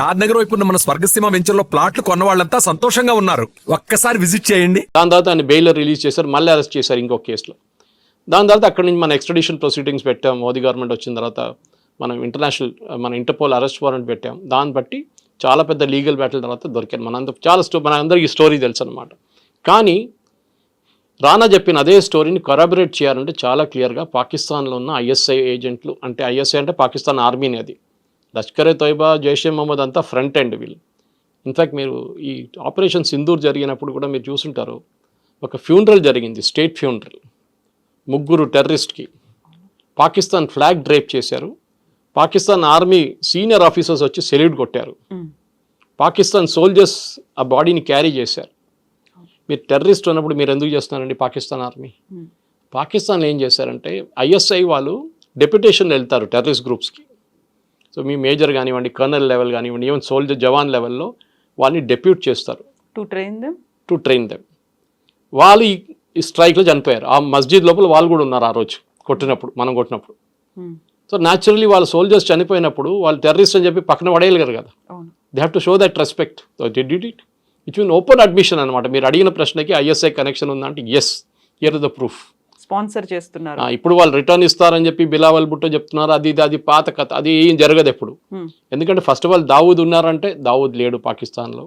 షాద్ నగర్ వైపు ఉన్న మన స్వర్గసీమ వెంచర్లో ప్లాట్లు కొన్న వాళ్ళంతా సంతోషంగా ఉన్నారు. ఒక్కసారి విజిట్ చేయండి. దాని తర్వాత ఆయన బెయిలర్ రిలీజ్ చేశారు మళ్ళీ అరెస్ట్ చేశారు ఇంకొక కేసులో. దాని తర్వాత అక్కడి నుంచి మన ఎక్స్ట్రడిషన్ ప్రొసీడింగ్స్ పెట్టాం మోదీ గవర్నమెంట్ వచ్చిన తర్వాత మనం ఇంటర్నేషనల్ మన ఇంటర్పోల్ అరెస్ట్ వారెంట్ పెట్టాం. దాన్ని బట్టి చాలా పెద్ద లీగల్ బ్యాటిల్ తర్వాత దొరికాను మనందరూ చాలా స్టో మన అందరికీ స్టోరీ తెలుసు అనమాట కానీ రానా చెప్పిన అదే స్టోరీని కొరాబరేట్ చేయాలంటే చాలా క్లియర్గా పాకిస్తాన్లో ఉన్న ఐఎస్ఐ ఏజెంట్లు అంటే ఐఎస్ఐ అంటే పాకిస్తాన్ ఆర్మీని అది. లష్కరే తోయిబా జైషే మహమ్మద్ అంతా ఫ్రంట్ ఎండ్ వీళ్ళు. ఇన్ఫ్యాక్ట్ మీరు ఈ ఆపరేషన్ సింధూర్ జరిగినప్పుడు కూడా మీరు చూసుంటారు. ఒక ఫ్యూనరల్ జరిగింది స్టేట్ ఫ్యూనరల్. ముగ్గురు టెర్రరిస్ట్కి. పాకిస్తాన్ ఫ్లాగ్ డ్రైప్ చేశారు. పాకిస్తాన్ ఆర్మీ సీనియర్ ఆఫీసర్స్ వచ్చి సెల్యూట్ కొట్టారు. పాకిస్తాన్ సోల్జర్స్ ఆ బాడీని క్యారీ చేశారు. మీరు టెర్రరిస్ట్ ఉన్నప్పుడు మీరు ఎందుకు చేస్తున్నారండి పాకిస్తాన్ ఆర్మీ? పాకిస్తాన్ ఏం చేశారంటే ఐఎస్ఐ వాళ్ళు డెప్యుటేషన్ వెళ్తారు టెర్రరిస్ట్ గ్రూప్స్కి. సో మీ మేజర్ కానివ్వండి కర్నల్ లెవెల్ కానివ్వండి ఈవెన్ సోల్జర్ జవాన్ లెవెల్లో వాళ్ళని డెప్యూట్ చేస్తారు. To train them to train them వాళ్ళు ఈ- స్ట్రైక్లో చనిపోయారు. ఆ మస్జిద్ లోపల వాళ్ళు కూడా ఉన్నారు ఆ రోజు కొట్టినప్పుడు మనం కొట్టినప్పుడు. సో న్యాచురల్లీ వాళ్ళ సోల్జర్స్ చనిపోయినప్పుడు వాళ్ళు టెర్రరిస్ట్ అని చెప్పి పక్కన పడేయలేరు కదా. They have to show that respect did it it it mean open admission అనమాట మీరు అడిగిన ప్రశ్నకి ఐఎస్ఐ కనెక్షన్ ఉందంటే yes here the proof sponsor చేస్తున్నారు. ఇప్పుడు వాళ్ళు రిటర్న్ ఇస్తారని చెప్పి బిలావల్ బుట్టో చెప్తున్నారు. అది ఇది అది పాత కథ. అది ఏం జరగదు ఎప్పుడు. ఎందుకంటే ఫస్ట్ ఆఫ్ ఆల్ దావూద్ ఉన్నారంటే దావూద్ లేడు పాకిస్తాన్లో.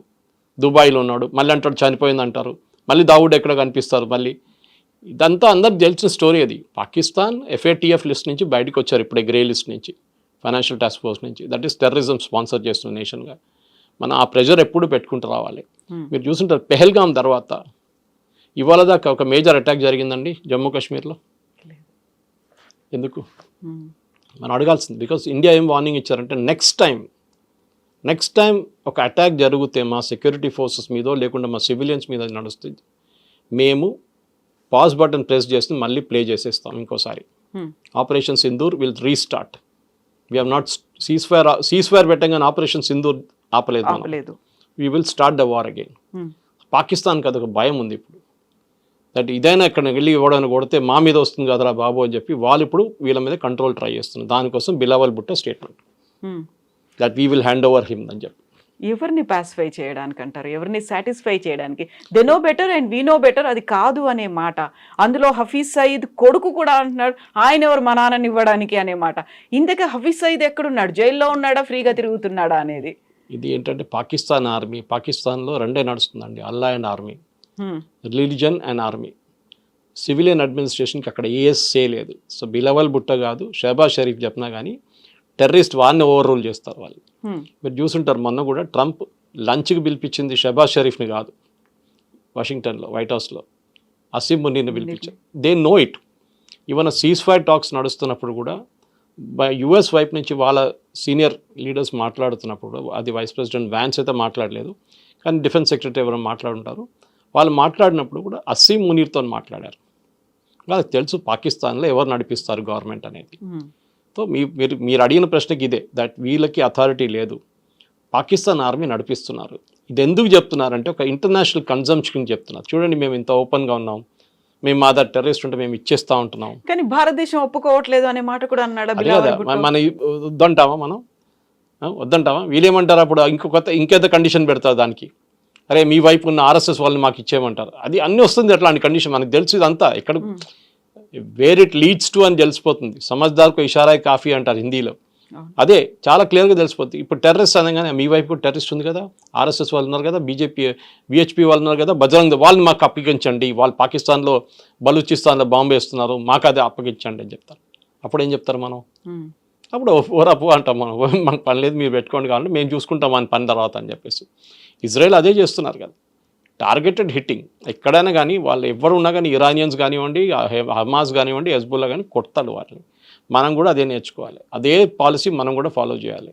దుబాయ్లో ఉన్నాడు. మళ్ళీ అంటాడు చనిపోయింది అంటారు మళ్ళీ దావూద్ ఎక్కడ కనిపిస్తారు మళ్ళీ? ఇదంతా అందరికి తెలిసిన స్టోరీ అది. పాకిస్తాన్ ఎఫ్ఏటిఎఫ్ లిస్ట్ నుంచి బయటకు వచ్చారు ఇప్పుడే గ్రే లిస్ట్ నుంచి. ఫైనాన్షియల్ టాస్క్ ఫోర్స్ నుంచి. దట్ ఈస్ టెర్రరిజం స్పాన్సర్ చేస్తున్న నేషన్గా మనం ఆ ప్రెషర్ ఎప్పుడు పెట్టుకుంటూ రావాలి. మీరు చూసుంటారు పెహల్గాం తర్వాత ఇవాళ దాకా ఒక మేజర్ అటాక్ జరిగిందండి జమ్మూ కాశ్మీర్లో. ఎందుకు. మనం అడగాల్సింది బికాస్ ఇండియా ఏం వార్నింగ్ ఇచ్చారంటే నెక్స్ట్ టైం నెక్స్ట్ టైం ఒక అటాక్ జరిగితే మా సెక్యూరిటీ ఫోర్సెస్ మీదో లేకుండా మా సివిలియన్స్ మీద నడుస్తుంది మేము పాస్ బటన్ ప్రెస్ చేసి మళ్ళీ ప్లే చేసేస్తాం ఇంకోసారి. Operation Sindoor will restart we have not cease fire cease fire పెట్టగానే ఆపరేషన్ సింధూర్ ఆపలేదు we will start the war again. పాకిస్తాన్కి అదొక భయం ఉంది ఇప్పుడు. దట్ ఇదైనా ఇక్కడ వెళ్ళి ఇవ్వడానికి కొడితే మా మీద వస్తుంది కదరా బాబు అని చెప్పి వాళ్ళు ఇప్పుడు వీళ్ళ మీద కంట్రోల్ ట్రై చేస్తున్నారు. దానికోసం Bilawal Bhutto statement. That we will hand over him అని చెప్పి. ఎవరిని పాసిఫై చేయడానికి అంటారు? ఎవరిని సాటిస్ఫై చేయడానికి? They know better and we know better అది కాదు అనే మాట. అందులో హఫీజ్ సయీద్ కొడుకు కూడా అంటున్నాడు ఆయన ఎవరు? మా నాన్నని ఇవ్వడానికి అనే మాట. ఇంతకీ హఫీజ్ సయీద్ ఎక్కడున్నాడు? జైల్లో ఉన్నాడా? ఫ్రీగా తిరుగుతున్నాడా అనేది. ఇది ఏంటంటే పాకిస్తాన్ ఆర్మీ. పాకిస్తాన్లో రెండే నడుస్తుందండి. Allah and army. Religion and army civilian అడ్మినిస్ట్రేషన్కి అక్కడ ఏఎస్ఏ లేదు. సో బిలవల్ బుట్ట కాదు షహబాజ్ షరీఫ్ చెప్పినా కానీ టెర్రరిస్ట్ వారిని ఓవర్ రూల్ చేస్తారు వాళ్ళు. Hmm. మీరు చూసుంటారు మొన్న కూడా ట్రంప్ లంచ్కి పిలిపించింది షహబాజ్ షరీఫ్ని కాదు వాషింగ్టన్లో వైట్ హౌస్లో. అసీం మునీర్ని పిలిపించారు. They know it even cease fire talks నడుస్తున్నప్పుడు కూడా యుఎస్ వైపు నుంచి వాళ్ళ సీనియర్ లీడర్స్ మాట్లాడుతున్నప్పుడు అది వైస్ ప్రెసిడెంట్ వ్యాన్స్ అయితే మాట్లాడలేదు కానీ డిఫెన్స్ సెక్రటరీ ఎవరు మాట్లాడుంటారు. వాళ్ళు మాట్లాడినప్పుడు కూడా అసీం మునీర్తో మాట్లాడారు. వాళ్ళకి తెలుసు పాకిస్తాన్లో ఎవరు నడిపిస్తారు గవర్నమెంట్ అనేది. సో మీ మీరు మీరు అడిగిన ప్రశ్నకి ఇదే దట్ వీళ్ళకి అథారిటీ లేదు. పాకిస్తాన్ ఆర్మీ నడిపిస్తున్నారు. ఇది ఎందుకు చెప్తున్నారంటే ఒక ఇంటర్నేషనల్ కన్జంప్షన్ చెప్తున్నారు. చూడండి మేము ఇంత ఓపెన్గా ఉన్నాం. మేము మా దగ్గర టెర్రరిస్ట్ ఉంటే మేము ఇచ్చేస్తా ఉంటున్నాం. కానీ భారతదేశం ఒప్పుకోవట్లేదు అనే మాట కూడా అన్నాడు కదా మన- వద్దంటామా మనం? ఆ, వద్దంటామా? వీళ్ళేమంటారు అప్పుడు? ఇంకొక ఇంకేదో కండిషన్ పెడతారు దానికి? అరే మీ వైపు ఉన్న ఆర్ఎస్ఎస్ వాళ్ళని మాకు ఇచ్చేయమంటారు. అది అన్నీ వస్తుంది అట్లాంటి కండిషన్ మనకు తెలుసు ఇదంతా. ఇక్కడ వేర్ ఇట్ లీడ్స్ టు అని తెలిసిపోతుంది. సమజ్దార్కు ఇషారా కాఫీ అంటారు హిందీలో. అదే చాలా క్లియర్గా తెలిసిపోతుంది. ఇప్పుడు టెర్రరిస్ట్ అనగానే మీ వైపు టెర్రరిస్ట్ ఉంది కదా ఆర్ఎస్ఎస్ వాళ్ళు ఉన్నారు కదా బీజేపీ విహెచ్పి వాళ్ళు ఉన్నారు కదా బజరంగ్ వాళ్ళని మాకు అప్పగించండి. వాళ్ళు పాకిస్తాన్లో బలూచిస్తాన్లో బాంబు వేస్తున్నారు. మాకు అది అప్పగించండి అని చెప్తారు. అప్పుడు ఏం చెప్తారు మనం. అప్పుడు ఓరపు అంటాం మనం. మాకు పని లేదు మీరు పెట్టుకోండి కావాలంటే మేము చూసుకుంటాం అని పని తర్వాత అని చెప్పేసి. ఇజ్రాయెల్ అదే చేస్తున్నారు కదా. టార్గెటెడ్ హిట్టింగ్ ఎక్కడైనా కానీ వాళ్ళు ఎవరు ఉన్నా కానీ ఇరానియన్స్ కానివ్వండి హమాస్ కానివ్వండి హెజ్బుల్లా కానీ కొడతాడు వాటిని మనం కూడా అదే నేర్చుకోవాలి. అదే పాలసీ మనం కూడా ఫాలో చేయాలి.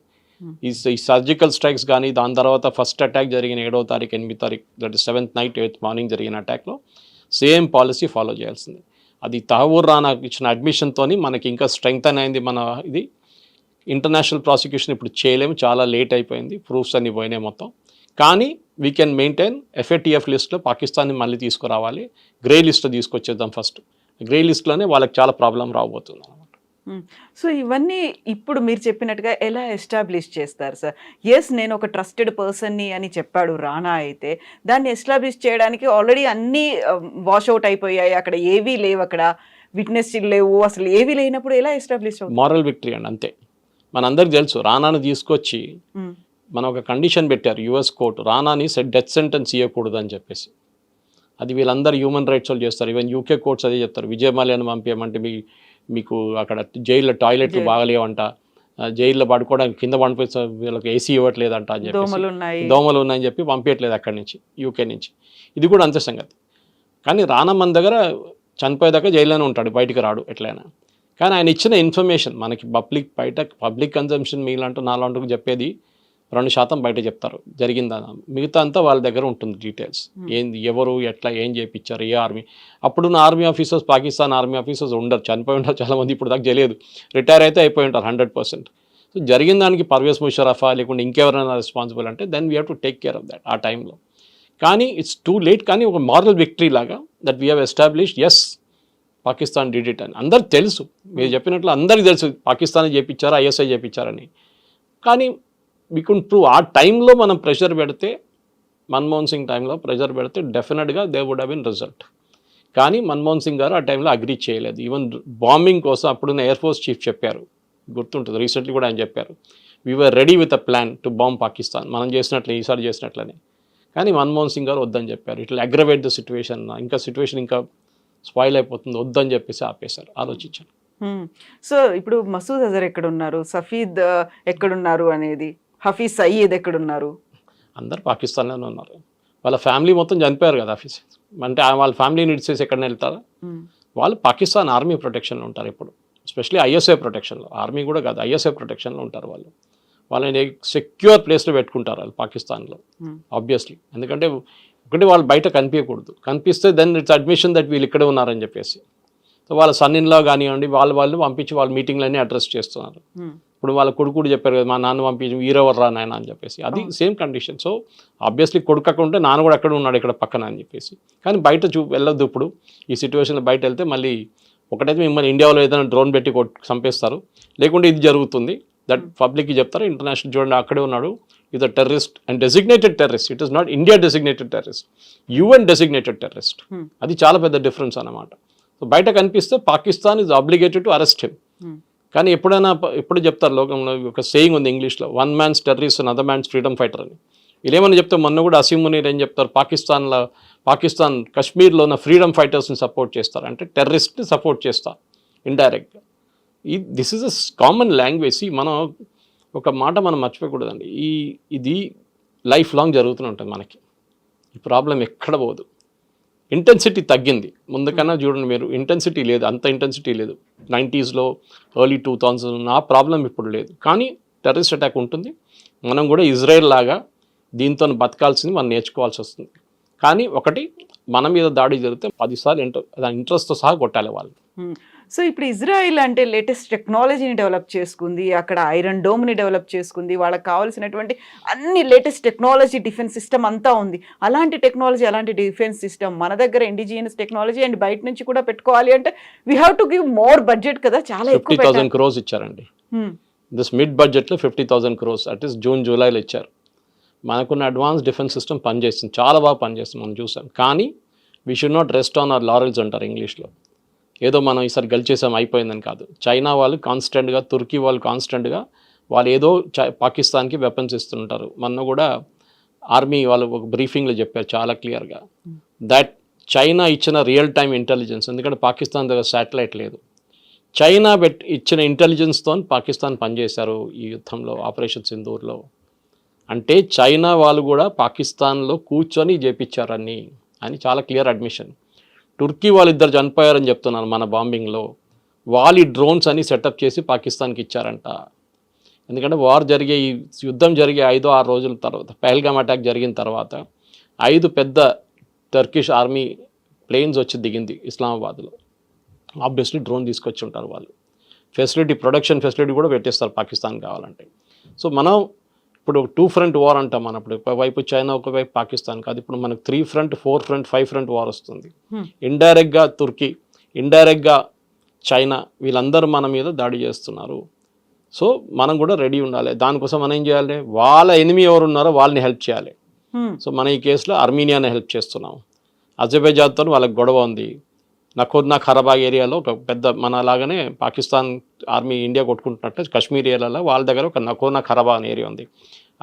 ఈ ఈ సర్జికల్ స్ట్రైక్స్ కానీ దాని తర్వాత ఫస్ట్ అటాక్ జరిగిన ఏడవ తారీఖు ఎనిమిది తారీఖు that seventh night eighth morning జరిగిన అటాక్లో సేమ్ పాలసీ ఫాలో చేయాల్సింది. అది తహవూర్ రానా ఇచ్చిన అడ్మిషన్తోని మనకి ఇంకా స్ట్రెంగ్త్ అయింది మన ఇది. ఇంటర్నేషనల్ ప్రాసిక్యూషన్ ఇప్పుడు చేయలేము చాలా లేట్ అయిపోయింది ప్రూఫ్స్ అన్ని పోయినాయి మొత్తం. కానీ వీ కెన్ మెయింటైన్ ఎఫ్ఏటిఎఫ్ లిస్ట్లో పాకిస్తాన్ని మళ్ళీ తీసుకురావాలి. గ్రే లిస్ట్లో తీసుకొచ్చేద్దాం ఫస్ట్ గ్రే లిస్ట్లోనే వాళ్ళకి చాలా ప్రాబ్లం రాబోతుంది అనమాట సో ఇవన్నీ ఇప్పుడు మీరు చెప్పినట్టుగా ఎలా ఎస్టాబ్లిష్ చేస్తారు సార్ ఎస్ నేను ఒక ట్రస్టెడ్ పర్సన్ని అని చెప్పాడు రానా అయితే. దాన్ని ఎస్టాబ్లిష్ చేయడానికి ఆల్రెడీ అన్నీ వాషౌట్ అయిపోయాయి. అక్కడ ఏవీ లేవు అక్కడ. విట్నెస్ లేవు. అసలు ఏవీ లేనప్పుడు ఎలా ఎస్టాబ్లిష్ మారల్ విక్టరీ అండి అంతే. మనందరికి తెలుసు రానాను తీసుకొచ్చి మ్మ్. మనం ఒక కండిషన్ పెట్టారు యుఎస్ కోర్టు రానాని డెత్ సెంటెన్స్ ఇవ్వకూడదు అని చెప్పేసి. అది వీళ్ళందరూ హ్యూమన్ రైట్స్ వాళ్ళు చేస్తారు. ఈవెన్ యూకే కోర్ట్స్ అదే చెప్తారు. విజయమాల్యాన్ని పంపించమంటే మీ మీకు అక్కడ జైల్లో టాయిలెట్లు బాగలేవంట. జైల్లో పడుకోవడానికి కింద పంపిస్తే వీళ్ళకి ఏసీ ఇవ్వట్లేదంట అని చెప్పేసి. దోమలు ఉన్నాయి దోమలు ఉన్నాయని చెప్పి పంపించట్లేదు అక్కడి నుంచి యూకే నుంచి. ఇది కూడా అంతే సంగతి. కానీ రానా మన దగ్గర చనిపోయేదాకా జైల్లోనే ఉంటాడు బయటికి రాడు ఎట్లయినా. కానీ ఆయన ఇచ్చిన ఇన్ఫర్మేషన్ మనకి పబ్లిక్ బయట పబ్లిక్ కన్జంప్షన్ మీలాంటి నాలాంటి చెప్పేది రెండు శాతం బయట చెప్తారు. జరిగిందా? మిగతా అంతా వాళ్ళ దగ్గర ఉంటుంది డీటెయిల్స్. ఏంది ఎవరు ఎట్లా ఏం చేయించారు ఏ ఆర్మీ? అప్పుడున్న army officers Pakistan army officers ఉండరు. చనిపోయి ఉంటారు చాలామంది ఇప్పుడు దాకా తెలియదు. రిటైర్ అయితే అయిపోయి ఉంటారు హండ్రెడ్ పర్సెంట్. సో జరిగిన దానికి పర్వేస్ ముషరఫా లేకుంటే ఇంకెవరైనా రెస్పాన్సిబుల్ అంటే then we have to take care of that ఆ టైంలో కానీ ఇట్స్ టూ లేట్ కానీ ఒక మారల్ విక్టరీ లాగా that we have establish as Pakistan did it అని. అందరికి తెలుసు. మీరు చెప్పినట్లు అందరికీ తెలుసు. పాకిస్తాన్ చేపించారా ఐఎస్ఐ చేపించారని కానీ వీ కున్ ప్రూవ్ ఆ టైంలో మనం ప్రెషర్ పెడితే మన్మోహన్ సింగ్ టైంలో ప్రెషర్ పెడితే డెఫినెట్గా they would have been result కానీ మన్మోహన్ సింగ్ గారు ఆ టైంలో అగ్రీ చేయలేదు. ఈవెన్ బాంబింగ్ కోసం అప్పుడున్న ఎయిర్ ఫోర్స్ చీఫ్ చెప్పారు. గుర్తుంటుంది రీసెంట్లీ కూడా ఆయన చెప్పారు. We are ready with a plan to bomb Pakistan మనం చేసినట్లే ఈసారి చేసినట్లనే. కానీ మన్మోహన్ సింగ్ గారు వద్దని చెప్పారు. ఇట్లా అగ్రవేట్ ద సిచ్యువేషన్ ఇంకా సిచ్యువేషన్ ఇంకా స్పాయిల్ అయిపోతుంది. వద్దని చెప్పేసి ఆపేశారు. ఆలోచించారు సో hmm. ఇప్పుడు మసూద్ అజర్ ఎక్కడున్నారు? సఫీద్ ఎక్కడున్నారు అనేది? హఫీజ్ సయీద్ ఎక్కడున్నారు? అందరు పాకిస్తాన్లోనే ఉన్నారు. వాళ్ళ ఫ్యామిలీ మొత్తం చనిపోయారు కదా ఆఫీస్ అంటే వాళ్ళ ఫ్యామిలీని ఇడిచేసి ఎక్కడనే వెళ్తారా. వాళ్ళు పాకిస్తాన్ ఆర్మీ ప్రొటెక్షన్లో ఉంటారు ఇప్పుడు. Especially ISI ప్రొటెక్షన్లో. ఆర్మీ కూడా కాదు ఐఎస్ఐ ప్రొటెక్షన్లో ఉంటారు వాళ్ళు. వాళ్ళని సెక్యూర్ ప్లేస్లో పెట్టుకుంటారు వాళ్ళు పాకిస్తాన్లో. ఆబ్వియస్లీ ఎందుకంటే ఒకటి వాళ్ళు బయట కనిపించకూడదు. కనిపిస్తే దెన్ ఇట్స్ అడ్మిషన్ దట్ వీళ్ళు ఇక్కడే ఉన్నారని చెప్పేసి. సో వాళ్ళ సన్నిన్లో కానివ్వండి వాళ్ళు వాళ్ళు పంపించి వాళ్ళ మీటింగ్లన్నీ అడ్రస్ చేస్తున్నారు. ఇప్పుడు వాళ్ళ కొడుకు కూడా చెప్పారు కదా మా నాన్న పంపించి వీరెవరు రా నాయన అని చెప్పేసి. అది సేమ్ కండిషన్. సో ఆబ్వియస్లీ కొడుకు అక్కడ ఉంటే నాన్న కూడా అక్కడ ఉన్నాడు ఇక్కడ పక్కన అని చెప్పేసి. కానీ బయట చూ వెళ్ళొద్దు ఇప్పుడు. ఈ సిచ్యువేషన్లో బయట వెళ్తే మళ్ళీ ఒకటైతే మిమ్మల్ని ఇండియాలో ఏదైనా డ్రోన్ పెట్టి కొట్ చంపేస్తారు. లేకుంటే ఇది జరుగుతుంది. దట్ పబ్లిక్కి చెప్తారు ఇంటర్నేషనల్ చూడండి అక్కడే ఉన్నాడు. ఇది terrorist and designated terrorist it is not India designated terrorist UN designated terrorist Hmm. అది చాలా పెద్ద డిఫరెన్స్ అన్నమాట. సో బయట కనిపిస్తే Pakistan is obligated to arrest him. కానీ ఎప్పుడైనా ఎప్పుడు చెప్తారు లోకంలో ఒక సేయింగ్ ఉంది ఇంగ్లీష్లో one man's terrorist and other man's freedom fighter అని. వీళ్ళేమని చెప్తే మొన్న కూడా అసీం మునీర్ ఏం చెప్తారు? పాకిస్తాన్లో పాకిస్తాన్ కాశ్మీర్లో ఉన్న ఫ్రీడమ్ ఫైటర్స్ని సపోర్ట్ చేస్తారు. అంటే టెర్రరిస్ట్ని సపోర్ట్ చేస్తారు ఇండైరెక్ట్గా ఈ this is a common language మనం ఒక మాట మనం మర్చిపోకూడదండి. ఈ ఇది లైఫ్ లాంగ్ జరుగుతూనే ఉంటుంది మనకి. ఈ ప్రాబ్లం ఎక్కడ పోదు. ఇంటెన్సిటీ తగ్గింది. ముందుకన్నా చూడండి మీరు ఇంటెన్సిటీ లేదు అంత ఇంటెన్సిటీ లేదు. నైంటీస్లో ఎర్లీ టూ థౌజండ్ ఆ ప్రాబ్లం ఇప్పుడు లేదు. కానీ టెర్రరిస్ట్ అటాక్ ఉంటుంది. మనం కూడా ఇజ్రాయెల్ లాగా దీంతో బతకాల్సింది మనం నేర్చుకోవాల్సి వస్తుంది. కానీ ఒకటి మన మీద దాడి జరిగితే పదిసార్లు ఇంటర్ దాని ఇంట్రెస్ట్తో సహా కొట్టాలి వాళ్ళు సో ఇప్పుడు ఇజ్రాయిల్ అంటే లేటెస్ట్ టెక్నాలజీని డెవలప్ చేసుకుంది అక్కడ ఐరన్ డోమ్ని డెవలప్ చేసుకుంది వాళ్ళకి కావాల్సినటువంటి అన్ని లేటెస్ట్ టెక్నాలజీ డిఫెన్స్ సిస్టమ్ అంతా ఉంది. అలాంటి టెక్నాలజీ అలాంటి డిఫెన్స్ సిస్టమ్ మన దగ్గర ఇండిజినియస్ టెక్నాలజీ అండ్ బయట నుంచి కూడా పెట్టుకోవాలి అంటే we have to give more budget కదా చాలా ఫిఫ్టీ ఎక్కువ క్రోస్ ఇచ్చారండి. దిస్ మిడ్ బడ్జెట్లో fifty thousand crores it is June జూలైలో ఇచ్చారు. మనకున్న అడ్వాన్స్ డిఫెన్స్ సిస్టమ్ పనిచేస్తుంది చాలా బాగా పనిచేస్తుంది మనం చూసాం. కానీ we should not rest on our laurels అంటారు ఇంగ్లీష్లో. ఏదో మనం ఈసారి గెలిచేసాం అయిపోయిందని కాదు. చైనా వాళ్ళు కాన్స్టెంట్గా తుర్కీ వాళ్ళు కాన్స్టెంట్గా వాళ్ళు ఏదో చై పాకిస్తాన్కి వెపన్స్ ఇస్తుంటారు మొన్న కూడా ఆర్మీ వాళ్ళు ఒక బ్రీఫింగ్లో చెప్పారు చాలా క్లియర్గా దట్ చైనా ఇచ్చిన రియల్ టైం ఇంటెలిజెన్స్ ఎందుకంటే పాకిస్తాన్ దగ్గర శాటిలైట్ లేదు. చైనా పెట్ ఇచ్చిన ఇంటెలిజెన్స్తో పాకిస్తాన్ పనిచేశారు ఈ యుద్ధంలో ఆపరేషన్ సింధూర్లో. అంటే చైనా వాళ్ళు కూడా పాకిస్తాన్లో కూర్చొని చేపించారని అని చాలా క్లియర్ అడ్మిషన్ టుర్కీ వాళ్ళిద్దరు చనిపోయారని చెప్తున్నారు మన బాంబింగ్లో. వాళ్ళు డ్రోన్స్ అని సెటప్ చేసి పాకిస్తాన్కి ఇచ్చారంట. ఎందుకంటే వార్ జరిగే ఈ యుద్ధం జరిగే ఐదో ఆరు రోజుల తర్వాత పెహల్గామ్ అటాక్ జరిగిన తర్వాత ఐదు పెద్ద టర్కిష్ ఆర్మీ ప్లేన్స్ వచ్చి దిగింది ఇస్లామాబాద్లో. ఆబ్వియస్లీ డ్రోన్ తీసుకొచ్చి ఉంటారు వాళ్ళు. ఫెసిలిటీ ప్రొడక్షన్ ఫెసిలిటీ కూడా పెట్టేస్తారు పాకిస్తాన్ కావాలంటే. సో మనం ఇప్పుడు టూ ఫ్రంట్ వార్ అంటాం మనం ఇప్పుడు. ఒకవైపు చైనా ఒకవైపు పాకిస్తాన్ కాదు ఇప్పుడు మనకు three front four front five front war వస్తుంది. ఇండైరెక్ట్గా తుర్కీ ఇండైరెక్ట్గా చైనా వీళ్ళందరూ మన మీద దాడి చేస్తున్నారు. సో మనం కూడా రెడీ ఉండాలి. దానికోసం మనం ఏం చేయాలి? వాళ్ళ ఎనిమి ఎవరు ఉన్నారో వాళ్ళని హెల్ప్ చేయాలి. సో మన ఈ కేసులో అర్మీనియాని హెల్ప్ చేస్తున్నాం. అజర్బైజాన్తో వాళ్ళకి గొడవ ఉంది. నకోర్నా ఖరాబాగ్ ఏరియాలో ఒక పెద్ద మన లాగానే పాకిస్తాన్ ఆర్మీ ఇండియా కొట్టుకుంటున్నట్టు కాశ్మీర్ ఏరియాలో వాళ్ళ దగ్గర ఒక నకోర్నా ఖరాబా అనే ఏరియా ఉంది.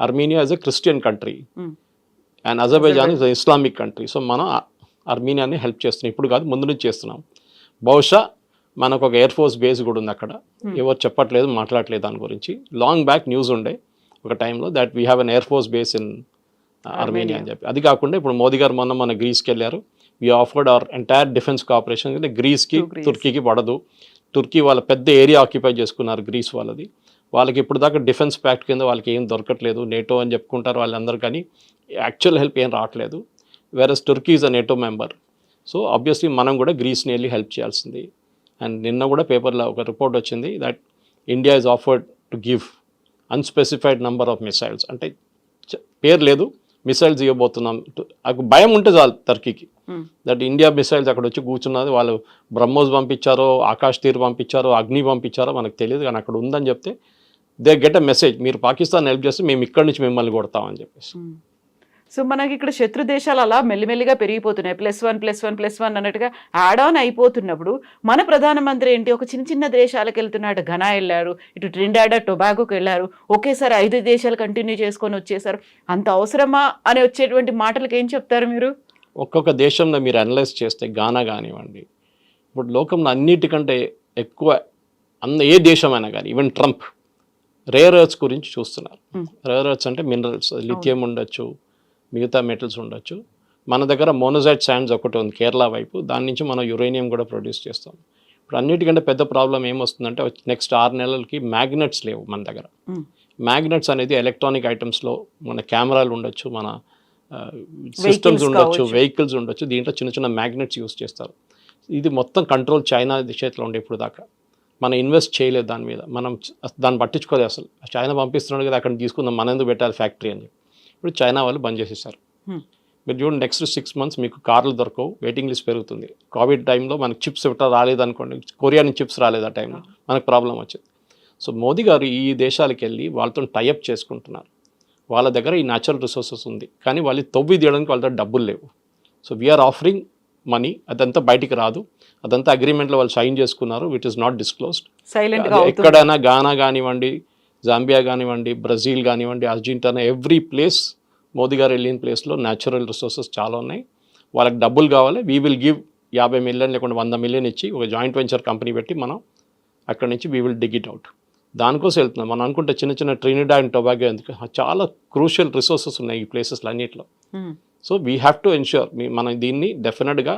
Armenia is a Christian country. And Azerbaijan is Islamic country. So మనం అర్మీనియాని హెల్ప్ చేస్తున్నాం ఇప్పుడు కాదు ముందు నుంచి చేస్తున్నాం. బహుశా మనకు ఒక ఎయిర్ ఫోర్స్ బేస్ కూడా ఉంది అక్కడ. ఎవరు చెప్పట్లేదు మాట్లాడలేదు దాని గురించి. లాంగ్ బ్యాక్ న్యూస్ ఉండే ఒక టైంలో that we have an air force base in Armenia అని చెప్పి. అది కాకుండా ఇప్పుడు మోదీ గారు మొన్న మన గ్రీస్కి వెళ్ళారు. We offered our entire defence cooperation అంటే గ్రీస్కి. తుర్కీకి పడదు. తుర్కీ వాళ్ళ పెద్ద ఏరియా ఆక్యుపై చేసుకున్నారు గ్రీస్ వాళ్ళది. వాళ్ళకి ఇప్పుడు దాకా డిఫెన్స్ ప్యాక్ట్ కింద వాళ్ళకి ఏం దొరకట్లేదు. నేటో అని చెప్పుకుంటారు వాళ్ళందరూ కానీ యాక్చువల్ హెల్ప్ ఏం రావట్లేదు. Whereas Turkey is a NATO member so obviously మనం కూడా గ్రీస్ని వెళ్ళి హెల్ప్ చేయాల్సింది. అండ్ నిన్న కూడా పేపర్లో ఒక రిపోర్ట్ వచ్చింది that India is offered to give unspecified number of missiles అంటే పేరు లేదు. మిసైల్స్ ఇవ్వబోతున్నాం. నాకు భయం ఉంటే చాలు టర్కీకి. దట్ ఇండియా మిసైల్స్ అక్కడ వచ్చి కూర్చున్నది. వాళ్ళు బ్రహ్మోస్ పంపించారో ఆకాశ్ తీర్ పంపించారో అగ్ని పంపించారో మనకు తెలియదు. కానీ అక్కడ ఉందని చెప్తే దే గెట్ అ మెసేజ్. మీరు పాకిస్తాన్ హెల్ప్ చేస్తే మేము ఇక్కడి నుంచి మిమ్మల్ని కొడతామని చెప్పేసి. సో మనకి ఇక్కడ శత్రు దేశాలు అలా మెల్లిమెల్లిగా పెరిగిపోతున్నాయి. Plus one plus one plus one అన్నట్టుగా యాడ్ ఆన్ అయిపోతున్నప్పుడు మన ప్రధానమంత్రి ఏంటి? ఒక చిన్న చిన్న దేశాలకు వెళ్తున్నాడు. ఘనా వెళ్ళారు ఇటు ట్రిండాడ టొబాగోకి వెళ్ళారు. ఒకేసారి ఐదు దేశాలు కంటిన్యూ చేసుకొని వచ్చేసారు. అంత అవసరమా? అని వచ్చేటువంటి మాటలకు ఏం చెప్తారు మీరు? ఒక్కొక్క దేశంలో మీరు అనలైజ్ చేస్తే గానా కానివ్వండి ఇప్పుడు లోకంలో అన్నిటికంటే ఎక్కువ అన్న ఏ దేశమైనా కానీ ఈవెన్ ట్రంప్ రేర్ ఎర్త్స్ గురించి చూస్తున్నారు. రేర్ ఎర్త్స్ అంటే మినరల్స్ లిథియం ఉండొచ్చు మిగతా మెటల్స్ ఉండొచ్చు. మన దగ్గర మోనోజైట్ శాండ్స్ ఒకటి ఉంది కేరళ వైపు దాని నుంచి మనం యురేనియం కూడా ప్రొడ్యూస్ చేస్తాం. ఇప్పుడు అన్నిటికంటే పెద్ద ప్రాబ్లం ఏమొస్తుందంటే నెక్స్ట్ ఆరు నెలలకి మ్యాగ్నెట్స్ లేవు మన దగ్గర. మ్యాగ్నెట్స్ అనేది ఎలక్ట్రానిక్ ఐటమ్స్లో మన కెమెరాలు ఉండొచ్చు మన సిస్టమ్స్ ఉండొచ్చు కావచ్చు. వెహికల్స్ ఉండొచ్చు. దీంట్లో చిన్న చిన్న మ్యాగ్నెట్స్ యూస్ చేస్తారు. ఇది మొత్తం కంట్రోల్ చైనా చేతిలో ఉండే ఇప్పుడు దాకా. మనం ఇన్వెస్ట్ చేయలేదు దాని మీద. మనం దాన్ని పట్టించుకోలేదు అసలు. చైనా పంపిస్తున్నాడు కదా అక్కడ తీసుకుందాం మన ఎందుకు పెట్టాలి ఫ్యాక్టరీ అని ఇప్పుడు చైనా వాళ్ళు బంద్ చేసేసారు. Hmm. మీరు చూడండి నెక్స్ట్ సిక్స్ మంత్స్ మీకు కార్లు దొరకవు వెయిటింగ్ లిస్ట్ పెరుగుతుంది. కోవిడ్ టైంలో మనకి చిప్స్ ఇవ్వటం రాలేదు అనుకోండి కొరియా నుంచి చిప్స్ రాలేదు ఆ టైంలో మనకు ప్రాబ్లం వచ్చింది. సో మోదీ గారు ఈ దేశాలకు వెళ్ళి వాళ్ళతో టైఅప్ చేసుకుంటున్నారు. వాళ్ళ దగ్గర ఈ న్యాచురల్ రిసోర్సెస్ ఉంది. కానీ వాళ్ళు తవ్వి తీయడానికి వాళ్ళ దగ్గర డబ్బులు లేవు. సో వీఆర్ ఆఫరింగ్ మనీ అదంతా బయటికి రాదు. అదంతా అగ్రిమెంట్లో వాళ్ళు సైన్ చేసుకున్నారు. విట్ ఇస్ నాట్ డిస్క్లోజ్డ్ ఎక్కడైనా గానా కానివ్వండి జాంబియా కానివ్వండి బ్రెజిల్ కానివ్వండి అర్జెంటీనా ఎవ్రీ ప్లేస్ మోదీ గారు వెళ్ళిన ప్లేస్లో న్యాచురల్ రిసోర్సెస్ చాలా ఉన్నాయి. వాళ్ళకి డబ్బులు కావాలి. వీ విల్ గివ్ యాభై మిలియన్ లేకుండా వంద మిలియన్ ఇచ్చి ఒక జాయింట్ వెంచర్ కంపెనీ పెట్టి మనం అక్కడి నుంచి we will dig it out దానికోసం వెళ్తున్నాం. మనం అనుకుంటే చిన్న చిన్న ట్రినిడా అండ్ టొబాగో ఎందుకు? చాలా క్రూషియల్ రిసోర్సెస్ ఉన్నాయి ఈ ప్లేసెస్లో అన్నింటిలో. Hmm. So we have to ensure మనం దీన్ని డెఫినెట్గా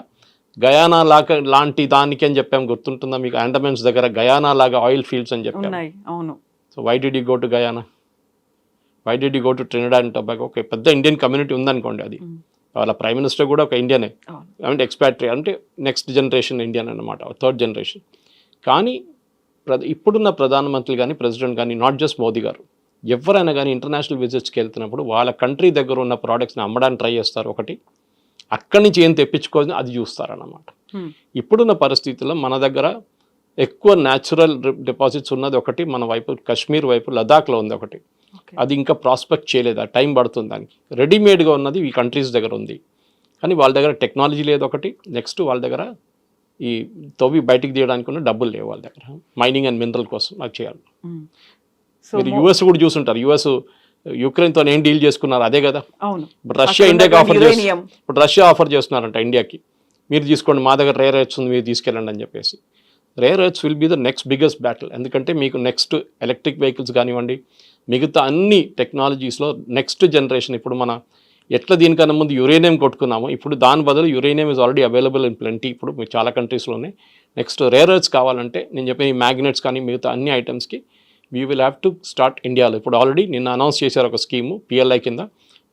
గయానా లాగా లాంటి దానికి అని చెప్పాం. గుర్తుంటుందా మీకు? అండమెన్స్ దగ్గర గయానా లాగా ఆయిల్ ఫీల్డ్స్ అని చెప్పాం. ఉన్నాయి. అవును. So why did you go to Guyana why did you go to Trinidad and Tobago ఒక పెద్ద ఇండియన్ కమ్యూనిటీ ఉందనుకోండి అది. Mm. వాళ్ళ ప్రైమ్ మినిస్టర్ కూడా ఒక ఇండియనే అంటే ఎక్స్పాట్రీ అంటే నెక్స్ట్ జనరేషన్ ఇండియన్ అన్నమాట. థర్డ్ జనరేషన్ కానీ ఇప్పుడున్న ప్రధానమంత్రి కానీ ప్రెసిడెంట్ కానీ నాట్ జస్ట్ మోదీ గారు ఎవరైనా కానీ ఇంటర్నేషనల్ విజిట్స్కి వెళ్తున్నప్పుడు వాళ్ళ కంట్రీ దగ్గర ఉన్న ప్రోడక్ట్స్ని అమ్మడానికి ట్రై చేస్తారు ఒకటి. అక్కడి నుంచి ఏం తెప్పించుకోని అది చూస్తారన్నమాట. ఇప్పుడున్న పరిస్థితుల్లో మన దగ్గర ఎక్కువ న్యాచురల్ డిపాజిట్స్ ఉన్నది ఒకటి మన వైపు కాశ్మీర్ వైపు లదాఖ్లో ఉంది ఒకటి. అది ఇంకా ప్రాస్పెక్ట్ చేయలేదు ఆ టైం పడుతుంది దానికి. రెడీమేడ్గా ఉన్నది ఈ కంట్రీస్ దగ్గర ఉంది. కానీ వాళ్ళ దగ్గర టెక్నాలజీ లేదు ఒకటి. నెక్స్ట్ వాళ్ళ దగ్గర ఈ తవ్వి బయటికి తీయడానికి ఉన్న డబ్బులు లేవు వాళ్ళ దగ్గర. మైనింగ్ అండ్ మినరల్ కోసం అది చేయాలి. మీరు యూఎస్ కూడా చూసుంటారు. యూఎస్ యుక్రెయిన్తో ఏం డీల్ చేసుకున్నారు? అదే కదా. ఇప్పుడు రష్యా ఇండియాకి ఆఫర్. ఇప్పుడు రష్యా ఆఫర్ చేస్తున్నారంట ఇండియాకి. మీరు తీసుకోండి మా దగ్గర రేర్ ఎర్త్స్ ఉంది మీరు తీసుకెళ్ళండి అని చెప్పేసి. Rare earths will be the next biggest battle. ఎందుకంటే మీకు నెక్స్ట్ ఎలక్ట్రిక్ వెహికల్స్ కానివ్వండి మిగతా అన్ని టెక్నాలజీస్లో నెక్స్ట్ జనరేషన్ ఇప్పుడు మన ఎట్లా దీనికన్నా ముందు యురేనియం కొట్టుకున్నాము ఇప్పుడు దాని బదులు uranium is already available in plenty ఇప్పుడు మీకు చాలా కంట్రీస్లోనే నెక్స్ట్ రేర్ ఎర్త్స్ కావాలంటే నేను చెప్పిన ఈ మ్యాగ్నెట్స్ కానీ మిగతా అన్ని ఐటమ్స్కి we will have to start ఇండియాలో ఇప్పుడు ఆల్రెడీ నిన్న అనౌన్స్ చేశారు ఒక స్కీము పిఎల్ఐ కింద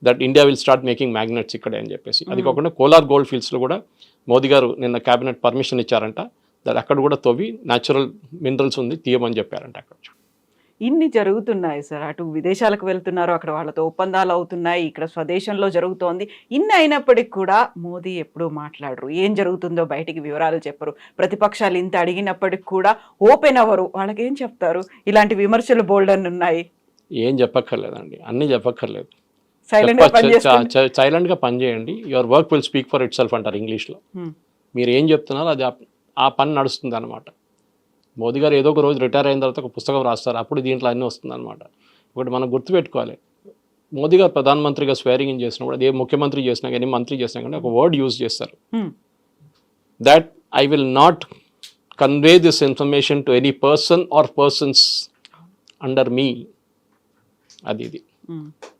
that India will start making magnets ఇక్కడే అని చెప్పేసి. అది కాకుండా కోలార్ గోల్డ్ ఫీల్డ్స్లో కూడా మోదీ గారు నిన్న క్యాబినెట్ పర్మిషన్ ఇచ్చారంట. దట్ అక్కడ కూడా తవ్వి న్యాచురల్ మినరల్స్ ఉంది తీయమని చెప్పారంట అక్కడ. ఇన్ని జరుగుతున్నాయి సార్. అటు విదేశాలకు వెళ్తున్నారు అక్కడ వాళ్ళతో ఒప్పందాలు అవుతున్నాయి ఇక్కడ స్వదేశంలో జరుగుతోంది. ఇన్ని అయినప్పటికీ కూడా మోదీ ఎప్పుడూ మాట్లాడరు. ఏం జరుగుతుందో బయటికి వివరాలు చెప్పరు. ప్రతిపక్షాలు ఇంత అడిగినప్పటికి కూడా ఓపెన్ అవ్వరు. వాళ్ళకి ఏం చెప్తారు? ఇలాంటి విమర్శలు బోల్డ్ అని ఉన్నాయి. ఏం చెప్పక్కర్లేదండి. అన్నీ చెప్పక్కర్లేదు. సైలెంట్గా పనిచేస్తారు సైలెంట్గా పనిచేయండి your work will speak for itself అంటారు ఇంగ్లీష్లో. మీరు ఏం చెప్తున్నారో అది ఆ- ఆ పని నడుస్తుంది అనమాట మోదీ గారు ఏదో ఒక రోజు రిటైర్ అయిన తర్వాత ఒక పుస్తకం రాస్తారు. అప్పుడు దీంట్లో అన్నీ వస్తుంది అనమాట ఒకటి మనం గుర్తుపెట్టుకోవాలి. మోదీ గారు ప్రధానమంత్రిగా స్వేరింగ్ ఇన్ చేసినప్పుడు అది ఏ ముఖ్యమంత్రి చేసినా కానీ మంత్రి చేసినా కానీ ఒక వర్డ్ యూజ్ చేస్తారు. That I will not convey this information to any person or persons under me అది ఇది.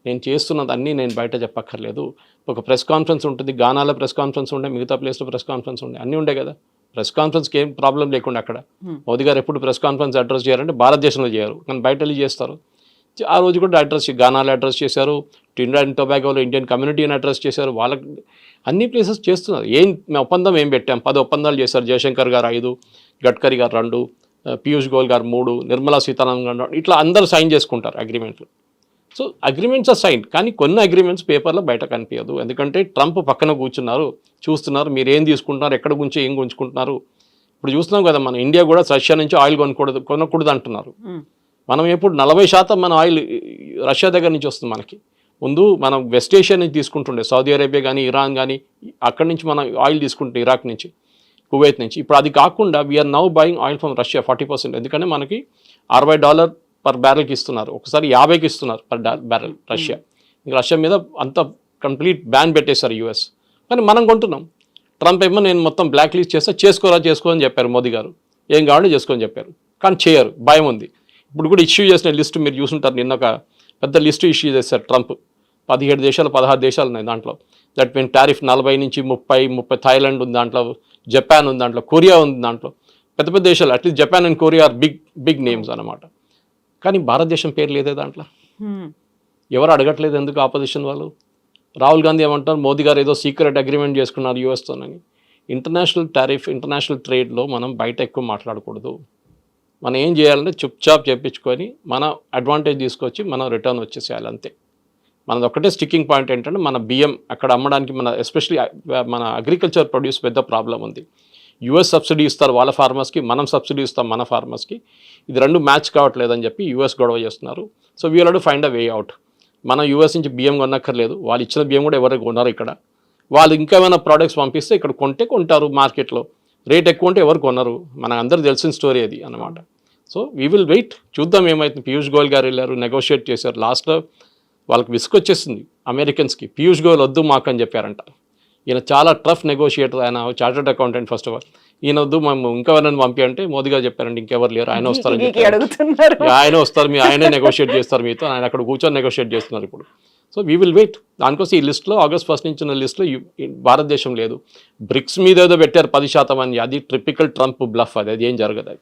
నేను చేస్తున్నది అన్నీ నేను బయట చెప్పక్కర్లేదు. ఒక ప్రెస్ కాన్ఫరెన్స్ ఉంటుంది గానాలో ప్రెస్ కాన్ఫరెన్స్ ఉండే మిగతా ప్లేస్లో ప్రెస్ కాన్ఫరెన్స్ ఉండే అన్నీ ఉండే కదా. ప్రెస్ కాన్ఫరెన్స్కి ఏం ప్రాబ్లం లేకుండా అక్కడ. మోదీ గారు ఎప్పుడు ప్రెస్ కాన్ఫరెన్స్ అడ్రస్ చేయాలంటే భారతదేశంలో చేయరు. కానీ బయట వెళ్ళి చేస్తారు. ఆ రోజు కూడా అడ్రస్ గానాలో అడ్రస్ చేశారు. టిండా అండ్ టొబాగోలో ఇండియన్ కమ్యూనిటీని అడ్రస్ చేశారు. వాళ్ళకి అన్ని ప్లేసెస్ చేస్తున్నారు. ఏం మేము ఒప్పందం ఏం పెట్టాం? పది ఒప్పందాలు చేశారు. జయశంకర్ గారు ఐదు గడ్కరీ గారు రెండు పీయూష్ గోయల్ గారు మూడు నిర్మలా సీతారామన్ గారు. ఇట్లా అందరూ సైన్ చేసుకుంటారు అగ్రిమెంట్లు. So agreements are sign. కానీ కొన్ని అగ్రిమెంట్స్ పేపర్లో బయట కనిపించదు. ఎందుకంటే ట్రంప్ పక్కన కూర్చున్నారు. చూస్తున్నారు. మీరు ఏం తీసుకుంటున్నారు? ఎక్కడ గురించి ఏం గుంచుకుంటున్నారు? ఇప్పుడు చూస్తున్నాం కదా మన. ఇండియా కూడా రష్యా నుంచి ఆయిల్ కొనకూడదు కొనకూడదు అంటున్నారు. మనం ఎప్పుడు నలభై శాతం మన ఆయిల్ రష్యా దగ్గర నుంచి వస్తుంది మనకి. ముందు మనం వెస్ట్ ఏషియా నుంచి తీసుకుంటుండే. సౌదీ అరేబియా కానీ ఇరాన్ కానీ అక్కడి నుంచి మనం ఆయిల్ తీసుకుంటే ఇరాక్ నుంచి కువైత్ నుంచి. ఇప్పుడు అది కాకుండా we are now buying oil from Russia forty percent ఎందుకంటే మనకి అరవై డాలర్ పర్ బ్యారెల్కి ఇస్తున్నారు. ఒకసారి యాభైకి ఇస్తున్నారు పర్ బ్యారెల్ రష్యా ఇంకా రష్యా మీద అంత కంప్లీట్ బ్యాన్ పెట్టేశారు యూఎస్ కానీ మనం కొంటున్నాం. ట్రంప్ ఏమో నేను మొత్తం బ్లాక్ లిస్ట్ చేస్తే చేసుకోరా చేసుకో అని చెప్పారు మోదీ గారు. ఏం కావాలో చేసుకోని చెప్పారు. కానీ చేయరు భయం ఉంది. ఇప్పుడు కూడా ఇష్యూ చేసిన లిస్ట్ మీరు చూసుంటారు. నిన్న ఒక పెద్ద లిస్ట్ ఇష్యూ చేశారు ట్రంప్ పదిహేడు దేశాలు పదహారు దేశాలు ఉన్నాయి దాంట్లో. దట్ మీన్ టారిఫ్ నలభై నుంచి ముప్పై ముప్పై థాయిలాండ్ ఉంది దాంట్లో. జపాన్ ఉంది దాంట్లో. కొరియా ఉంది దాంట్లో. పెద్ద పెద్ద దేశాలు at least Japan and Korea are big big names అన్నమాట. కానీ భారతదేశం పేరు లేదే దాంట్లో. ఎవరు అడగట్లేదు ఎందుకు ఆపోజిషన్ వాళ్ళు? రాహుల్ గాంధీ ఏమంటారు మోదీ గారు ఏదో సీక్రెట్ అగ్రిమెంట్ చేసుకున్నారు యూఎస్తోనని. ఇంటర్నేషనల్ టారిఫ్ ఇంటర్నేషనల్ ట్రేడ్లో మనం బయట ఎక్కువ మాట్లాడకూడదు. మనం ఏం చేయాలంటే చుప్చాప్ చెప్పించుకొని మన అడ్వాంటేజ్ తీసుకొచ్చి మనం రిటర్న్ వచ్చేసేయాలి అంతే. మనది ఒకటే స్టిక్కింగ్ పాయింట్ ఏంటంటే మన బియ్యం అక్కడ అమ్మడానికి మన ఎస్పెషలీ మన అగ్రికల్చర్ ప్రొడ్యూస్ పెద్ద ప్రాబ్లం ఉంది. యుఎస్ సబ్సిడీ ఇస్తారు వాళ్ళ ఫార్మర్స్కి మనం సబ్సిడీ ఇస్తాం మన ఫార్మర్స్కి. ఇది రెండు మ్యాచ్ కావట్లేదని చెప్పి యుఎస్ గొడవ చేస్తున్నారు. So we are to find a way out మనం యూఎస్ నుంచి బియ్యం కొనక్కర్లేదు. వాళ్ళు ఇచ్చిన బియ్యం కూడా ఎవరు కొన్నారు ఇక్కడ. వాళ్ళు ఇంకా ఏమైనా ప్రోడక్ట్స్ పంపిస్తే ఇక్కడ కొంటే కొంటారు మార్కెట్లో. రేట్ ఎక్కువ ఉంటే ఎవరు కొనరు. మనకు అందరు తెలిసిన స్టోరీ అది అనమాట సో వీ విల్ వెయిట్ చూద్దాం ఏమైతుంది. పీయూష్ గోయల్ గారు వెళ్ళారు నెగోషియేట్ చేశారు. లాస్ట్లో వాళ్ళకి విసుకొచ్చేసింది అమెరికన్స్కి. పీయూష్ గోయల్ వద్దు మాకు అని చెప్పారంట. ఈయన చాలా టఫ్ నెగోషియేటర్ ఆయన chartered accountant first of all ఈయన వద్దు మేము ఇంకెవరైనా పంపి అంటే మోదీ గారు చెప్పారండి ఇంకెవరు లేరు ఆయన ఇక ఆయన వస్తారు మీ ఆయనే నెగోషియేట్ చేస్తారు మీతో ఆయన అక్కడ కూర్చొని నెగోషియేట్ చేస్తున్నారు ఇప్పుడు. సో వీ విల్ వెయిట్ దానికోసం ఈ లిస్ట్లో ఆగస్ట్ ఫస్ట్ నుంచి ఉన్న లిస్ట్లో భారతదేశం లేదు. బ్రిక్స్ మీద ఏదో పెట్టారు పది శాతం అని అది ట్రిపికల్ ట్రంప్ బ్లఫ్ అది అది ఏం జరగదు అది.